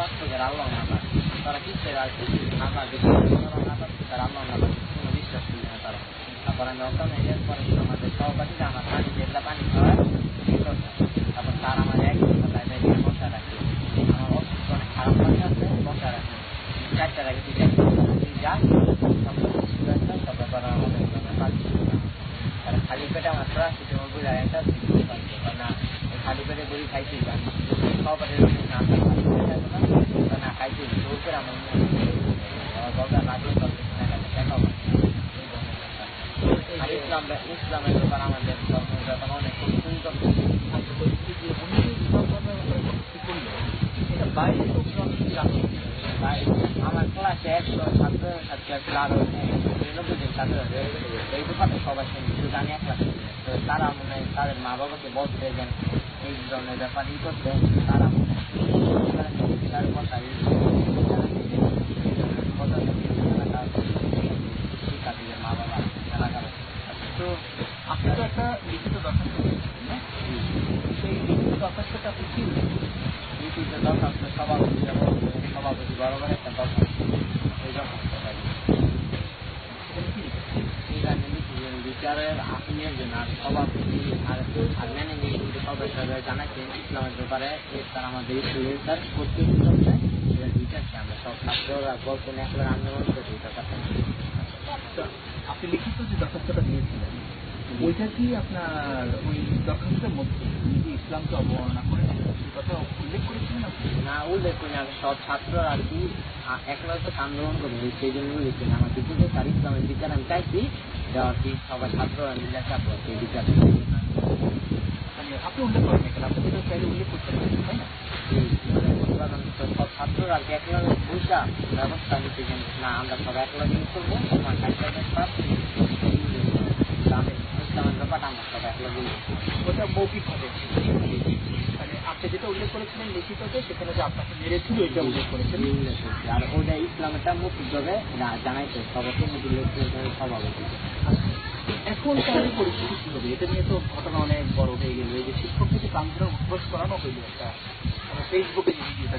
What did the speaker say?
তারা আল্লাহ না তারা কিসের আর কিছু না তারা। না পাচ্ছে তারা আল্লাহ না। তারা খালি পেটে আমার প্রায় কিছু একটা না খাইছি জোর করে আমার আমার দরকার না দিয়ে দেখাও আর ইসলাম ইসলামের ব্যাপার আমাদের ধর্মের ব্যাপার অনেক সুন্দর বাইরে আমার ক্লাসে একশো ছাত্র ছাত্রী আছে আরও নিরানব্বই জন ছাত্র আছে এই ব্যাপারে সবাই শুধু জানি এক ক্লাসে তো তারা মনে হয় তাদের মা বাবাকে বলতে যেন এই ধরনের ব্যাপার ই করতে তারা তার কথা আপনি তো একটা লিখিত দরখাস্ত করেছেন না সেই লিখিত দরখাস্তটা আপনি কি ইউটিউবে দরখাস্ত সভাপতি সভাপতি বরাবর একটা দরখাস্ত। এই দরখাস্তটা বিচারের আপিলের জন্য আর সভাপতি আর আর ম্যানেজিং সদস্যরা জানাচ্ছেন ইসলামের ব্যাপারে তার আমাদের স্যার বিচারছে আমরা সব ছাত্ররা আন্দোলন করছি ব্যাপারটা আপনি লিখিত যে দরখাস্তটা ওইটা কি আপনার ওই দরখাস্তের মধ্যে? ইসলামকে অবমাননা সেই কথা উল্লেখ করেছিলেন না উল্লেখ করি না। সব ছাত্ররা আর কি একমাত্র আন্দোলন করে সেই জন্য লিখছি না। আমার কিছু তার ইসলামের বিচার আমি চাইছি দেওয়ার কি সবাই ছাত্ররা মিলে চাপো সেই বিচার। মানে আপনি উল্লেখ করেন এখানে আপনি চাইলে উল্লেখ করতে পারেন তাই না? সব ছাত্ররা আর কি একলগে পয়সা ব্যবস্থা নিতে না আমরা সব একলগে করব তোমার কাজটাকে পাচ্ছি আমি ইসলামের ব্যাপারটা আমরা সব একলগে ওটা মৌখিক হবে মানে আপনি যেটা উল্লেখ করেছিলেন লিখিততে সেখানে যে আপনাকে মেরেছিল এটা উল্লেখ করেছেন। উল্লেখ করছি আর ওটা ইসলামেরটা মুক্তিভাবে জানাইছে সবাইকে মুক্তির সভাপতি। এখন তাহলে পরিস্থিতি কি হবে? এটা নিয়ে তো ঘটনা অনেক বড় হয়ে গেল। এই যে শিক্ষকদের প্রান্তরে উদ্বোস করানো হইল একটা ফেসবুকে যে ভিডিওটা